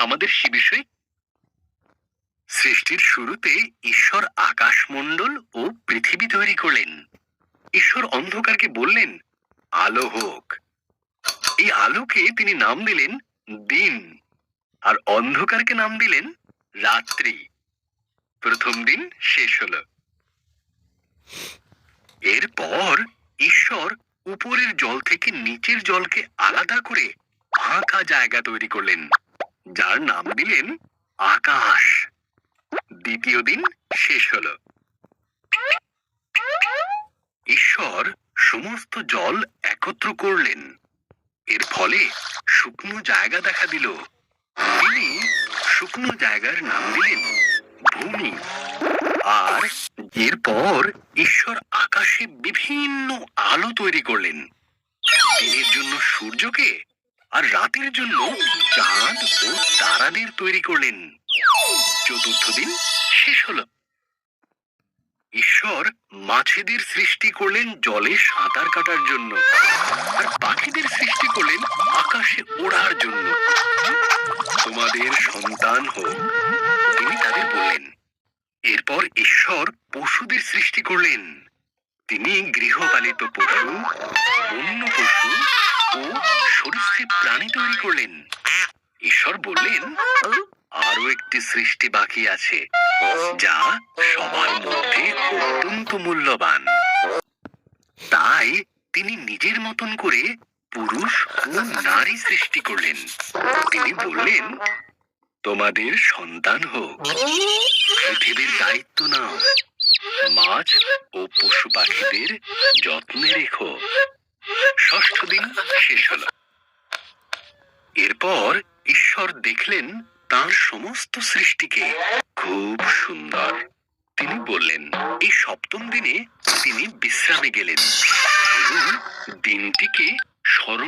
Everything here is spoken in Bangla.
আমাদের সে বিষয়ে? সৃষ্টির শুরুতে ঈশ্বর আকাশমণ্ডল ও পৃথিবী তৈরি করলেন। ঈশ্বর অন্ধকারকে বললেন, আলো হোক। এই আলোকে তিনি নাম দিলেন দিন, আর অন্ধকারকে নাম দিলেন রাত্রি। প্রথম দিন শেষ হল। এরপর ঈশ্বর উপরের জল থেকে নিচের জলকে আলাদা করে ফাঁকা জায়গা তৈরি করলেন। যার নাম দিলেন আকাশ। দ্বিতীয় দিন শেষ হল। ঈশ্বর সমস্ত জল একত্র করলেন। এর ফলে শুকনো জায়গা দেখা দিল। তিনি শুকনো জায়গার নাম দিলেন ভূমি। আর এরপর ঈশ্বর আকাশে বিভিন্ন আলো তৈরি করলেন। দিনের জন্য সূর্যকে আর রাতের জন্য চাঁদ ও তারাদের তৈরি করলেন। চতুর্থ দিন শেষ হলো। ঈশ্বর মাছেদের সৃষ্টি করলেন জলে সাঁতার কাটার জন্য আর পাখিদের সৃষ্টি করলেন আকাশে ওড়ার জন্য। তোমাদের সন্তান হোক, তিনি তাদের বললেন। এরপর ঈশ্বর পশুদের সৃষ্টি করলেন। তিনি গৃহপালিত পশু, বন্য পশু প্রাণী তৈরি করলেন। ঈশ্বর বললেন, আরও একটি সৃষ্টি বাকি আছে, যা সবার মধ্যে অত্যন্ত মূল্যবান। তাই তিনি নিজের মতন করে পুরুষ ও নারী সৃষ্টি করলেন। তিনি বললেন, তোমাদের সন্তান হোক, পৃথিবীর দায়িত্ব নাও। মাছ ও পশু পাখিদের যত্নে রেখো। ষষ্ঠ দিন শেষ হলো। এরপর ঈশ্বর দেখলেন তার সমস্ত সৃষ্টিকে। খুব সুন্দর। তিনি বললেন, এই সপ্তম দিনে তিনি বিশ্রামে গেলেন। দিনটিকে স্মরণ